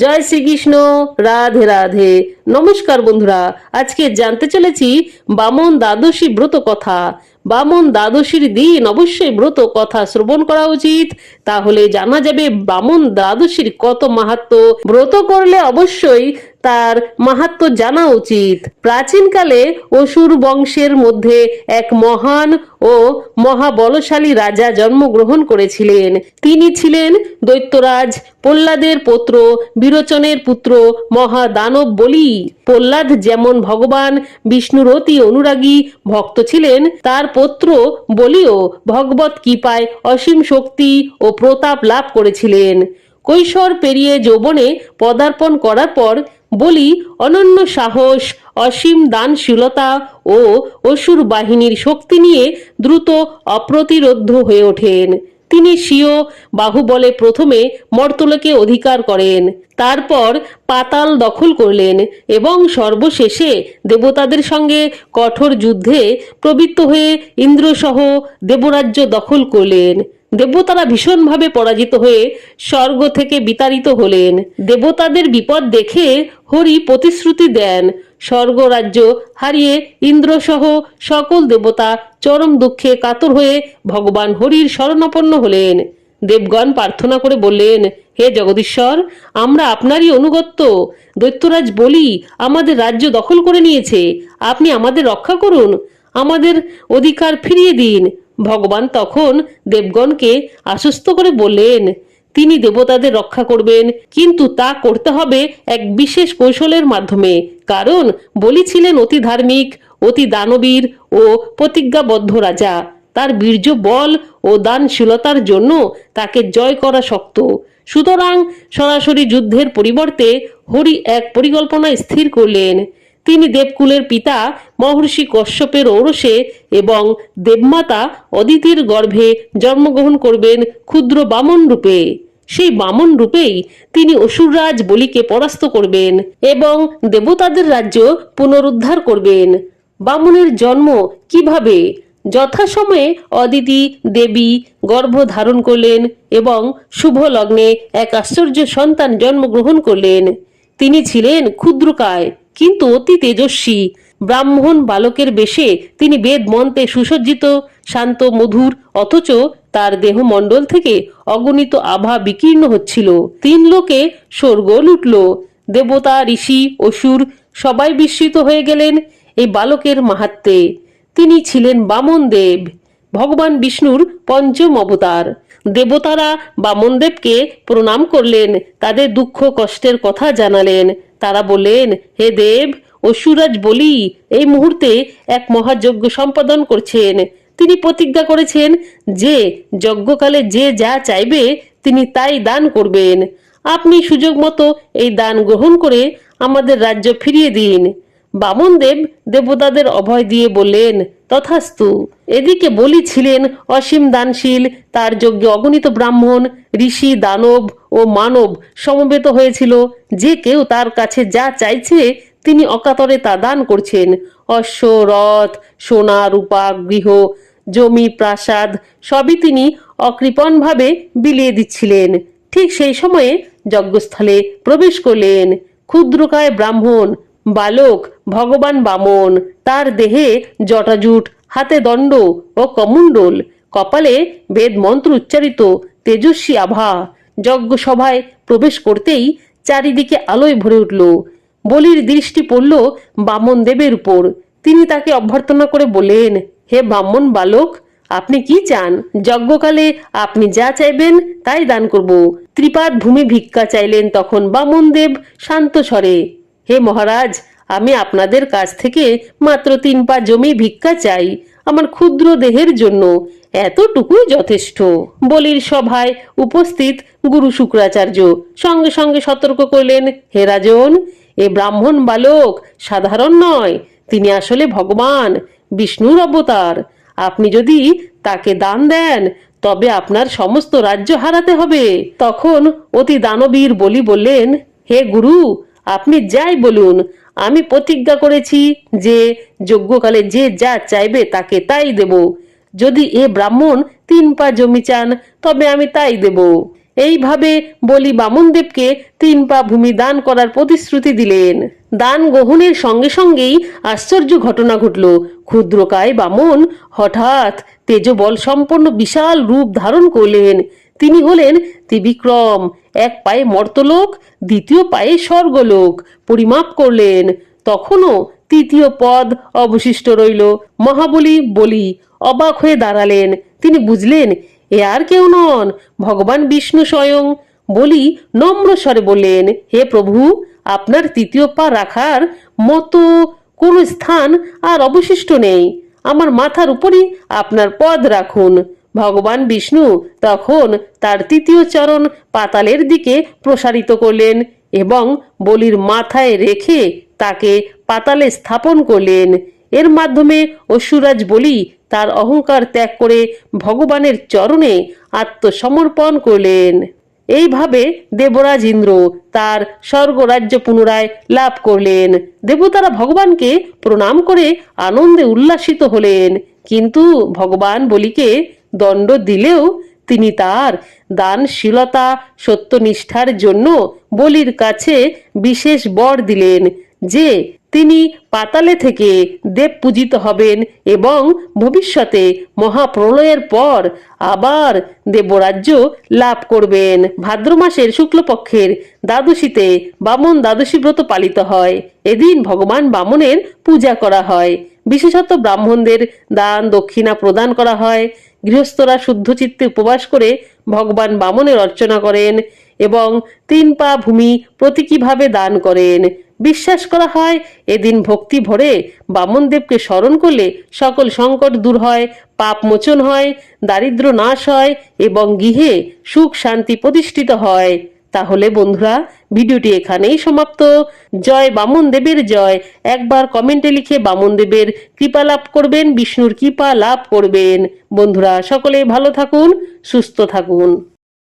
জয় শ্রীকৃষ্ণ রাধে রাধে। নমস্কার বন্ধুরা আজকে জানতে চলেছি বামন দ্বাদশী ব্রত কথা বামন দ্বাদশীর দিন অবশ্যই ব্রত কথা শ্রবণ করা উচিত। তাহলে জানা যাবে বামন দ্বাদশীর কত মাহাত্ম। ব্রত করলে অবশ্যই তার মাহাত্ম জানা উচিত। প্রাচীনকালে অসুর বংশের মধ্যে এক মহান ও মহাবলশালী রাজা জন্মগ্রহণ করেছিলেন। তিনি ছিলেন দৈত্যরাজ প্রহ্লাদের পুত্র, বিরোচনের পুত্র, মহাদানব বলি। প্রহ্লাদ যেমন ভগবান বিষ্ণুর অতি অনুরাগী ভক্ত ছিলেন, তার পুত্র বলিও, ভগবত কৃপায় অসীম শক্তি ও প্রতাপ লাভ করেছিলেন। কৈশোর পেরিয়ে যৌবনে পদার্পণ করার পর বলি, অনন্য সাহস, অসীম দানশীলতা ও অসুর বাহিনীর শক্তি নিয়ে দ্রুত অপ্রতিরোধ্য হয়ে ওঠেন। তিনি স্বীয় বাহুবলে প্রথমে মর্তলকে অধিকার করেন, তারপর পাতাল দখল করলেন এবং সর্বশেষে দেবতাদের সঙ্গে কঠোর যুদ্ধে প্রবৃত্ত হয়ে ইন্দ্রসহ দেবরাজ্য দখল করলেন। দেবতারা ভীষণভাবে পরাজিত হয়ে স্বর্গ থেকে বিতাড়িত হলেন। দেবতাদের বিপদ দেখে হরি প্রতিশ্রুতি দেন। স্বর্গরাজ্য হারিয়ে ইন্দ্রসহ সকল দেবতা চরম দুঃখে কাতর হয়ে ভগবান হরির শরণাপন্ন হলেন। দেবগণ প্রার্থনা করে বললেন, হে জগদীশ্বর, আমরা আপনারই অনুগত্য। দৈত্যরাজ বলি, আমাদের রাজ্য দখল করে নিয়েছে। আপনি আমাদের রক্ষা করুন। আমাদের অধিকার ফিরিয়ে দিন। ভগবান তখন দেবগণকে আশ্বস্ত করে বললেন, তিনি দেবতাদের রক্ষা করবেন, কিন্তু তা করতে হবে এক বিশেষ কৌশলের মাধ্যমে। কারণ বলি ছিলেন অতি ধার্মিক, অতি দানবীর ও প্রতিজ্ঞাবদ্ধ রাজা। তার বীর্য, বল ও দানশীলতার জন্য তাকে জয় করা শক্ত। সুতরাং সরাসরি যুদ্ধের পরিবর্তে হরি এক পরিকল্পনা স্থির করলেন। তিনি দেবকুলের পিতা মহর্ষি কশ্যপের ঔরসে এবং দেবমাতা অদিতির গর্ভে জন্মগ্রহণ করবেন ক্ষুদ্র বামন রূপে। সেই বামন রূপেই তিনি অসুররাজ বলিকে পরাস্ত করবেন এবং দেবতাদের রাজ্য পুনরুদ্ধার করবেন। বামনের জন্ম কীভাবে? যথাসময়ে অদিতি দেবী গর্ভ ধারণ করলেন এবং শুভ লগ্নে এক আশ্চর্য সন্তান জন্মগ্রহণ করলেন। তিনি ছিলেন ক্ষুদ্রকায়। কিন্তু অতি তেজস্বী। ব্রাহ্মণ বালকের বেশে তিনি বেদ মন্ত্রে সুসজ্জিত, শান্ত, মধুর, অথচ তার দেহমণ্ডল থেকে অগণিত আভা বিকীর্ণ হচ্ছিল। তিন লোকে স্বর্গ লুটল। দেবতা, ঋষি, অসুর সবাই বিস্মিত হয়ে গেলেন এই বালকের মাহাত্মে। তিনি ছিলেন বামন দেব, ভগবান বিষ্ণুর পঞ্চম অবতার। দেবতারা বামনদেবকে প্রণাম করলেন, তাদের দুঃখ কষ্টের কথা জানালেন। তারা বললেন, হে দেব অসুরাজ বলি, এই মুহূর্তে এক মহাযজ্ঞ সম্পাদন করছেন। তিনি প্রতিজ্ঞা করেছেন যে, যজ্ঞকালে যে যা চাইবে, তিনি তাই দান করবেন। আপনি সুযোগ মতো এই দান গ্রহণ করে আমাদের রাজ্য ফিরিয়ে দিন। বামনদেব দেবতাদের অভয় দিয়ে বললেন, তথাস্তু। এদিকে বলি ছিলেন অসীম দানশীল, তার যজ্ঞে অগণিত ব্রাহ্মণ, ঋষি, দানব ও মানব সমবেত হয়েছিল। যে কেউ তার কাছে যা চাইছে, তিনি অকাতরে তা দান করছেন। অশ্ব, রথ, সোনা, রূপা, গৃহ, জমি, প্রাসাদ, সবই তিনি অকৃপণভাবে বিলিয়ে দিচ্ছিলেন। ঠিক সেই সময়ে যজ্ঞস্থলে প্রবেশ করলেন। ক্ষুদ্রকায় ব্রাহ্মণ, বালক, ভগবান বামন, তার দেহে জটাজুট, হাতে দণ্ড ও কমণ্ডল, কপালে বেদ মন্ত্র উচ্চারিত তেজস্বী আভা। যজ্ঞ সভায় প্রবেশ করতেই চারিদিকে আলোয় ভরে উঠল। বলির দৃষ্টি পড়ল বামন দেবের উপর। তিনি তাকে অভ্যর্থনা করে বললেন, হে ব্রাহ্মণ বালক, আপনি কি চান? যজ্ঞকালে আপনি যা চাইবেন তাই দান করব। ত্রিপাদ ভূমি ভিক্ষা চাইলেন, তখন বামন দেব শান্ত স্বরে, হে মহারাজ, আমি আপনাদের কাছ থেকে মাত্র তিন পা জমি ভিক্ষা চাই। আমার ক্ষুদ্র দেহের জন্য এতটুকুই যথেষ্ট। বলির সভায় উপস্থিত গুরু শুক্রাচার্য। সঙ্গে সঙ্গে সতর্ক করলেন, হে রাজন, এ ব্রাহ্মণ বালক সাধারণ নয়, তিনি আসলে ভগবান, বিষ্ণুর অবতার। আপনি যদি তাকে দান দেন, তবে আপনার সমস্ত রাজ্য হারাতে হবে। তখন অতি দানবীর বলি বললেন, হে গুরু, আপনি যাই বলুন, আমি প্রতিজ্ঞা করেছি যে, যজ্ঞকালে যে যা চাইবে তাকে তাই দেব। যদি এ ব্রাহ্মণ তিন পা জমি চান, তবে আমি তাই দেব। এইভাবে বলি বামনদেবকে তিন পা ভূমি দান করার প্রতিশ্রুতি দিলেন। দান গ্রহণের সঙ্গে সঙ্গেই আশ্চর্য ঘটনা ঘটল। ক্ষুদ্রকায় বামন হঠাৎ তেজবল সম্পন্ন বিশাল রূপ ধারণ করলেন। তিনি হলেন ত্রিবিক্রম, এক পায়ে মর্তলোক, দ্বিতীয় পায়ে স্বর্গলোক, পরিমাপ করলেন। তখনও তৃতীয় পদ অবশিষ্ট রইল। মহাবলী বলি অবাক হয়ে দাঁড়ালেন। তিনি বুঝলেন, এ আর কেউ নন, ভগবান বিষ্ণু স্বয়ং। বলি নম্র স্বরে বললেন, হে প্রভু, আপনার তৃতীয় পা রাখার মতো কোনো স্থান আর অবশিষ্ট নেই। আমার মাথার উপরই আপনার পদ রাখুন। ভগবান বিষ্ণু তখন তার তৃতীয় চরণ পাতালের দিকে প্রসারিত করলেন এবং বলির মাথায় রেখে তাকে পাতালে স্থাপন করলেন। এর মাধ্যমে অসুরাজ বলি তার অহংকার ত্যাগ করে ভগবানের চরণে আত্মসমর্পণ করলেন। এইভাবে দেবরাজ ইন্দ্র তার স্বর্গরাজ্য পুনরায় লাভ করলেন। দেবতারা ভগবানকে প্রণাম করে আনন্দে উল্লাসিত হলেন। কিন্তু ভগবান বলিকে দণ্ড দিলেও তিনি তার দানশীলতা, সত্যনিষ্ঠার জন্য বলির কাছে বিশেষ বর দিলেন, যে তিনি পাতালে থেকে দেব পূজিত হবেন এবং ভবিষ্যতে মহাপ্রলয়ের পর আবার দেবরাজ্য লাভ করবেন। ভাদ্র মাসের শুক্লপক্ষের দ্বাদশীতে বামন দ্বাদশী ব্রত পালিত হয়। এদিন ভগবান বামনের পূজা করা হয়। বিশেষত ব্রাহ্মণদের দান দক্ষিণা প্রদান করা হয়। গৃহস্থরা শুদ্ধ চিত্তে উপবাস করে ভগবান বামনের অর্চনা করেন এবং তিন পা ভূমি প্রতীকীভাবে দান করেন। বিশ্বাস করা হয়, এদিন ভক্তি ভরে বামনদেবকে স্মরণ করলে সকল সংকট দূর হয়, পাপ মোচন হয় দারিদ্র নাশ হয় এবং গৃহে সুখ শান্তি প্রতিষ্ঠিত হয়। তাহলে বন্ধুরা, ভিডিওটি এখানেই সমাপ্ত। জয় বামন দেবের জয়। একবার কমেন্টে লিখে বামন দেবের কৃপা লাভ করবেন, বিষ্ণুর কৃপা লাভ করবেন। বন্ধুরা, সকলে ভালো থাকুন, সুস্থ থাকুন।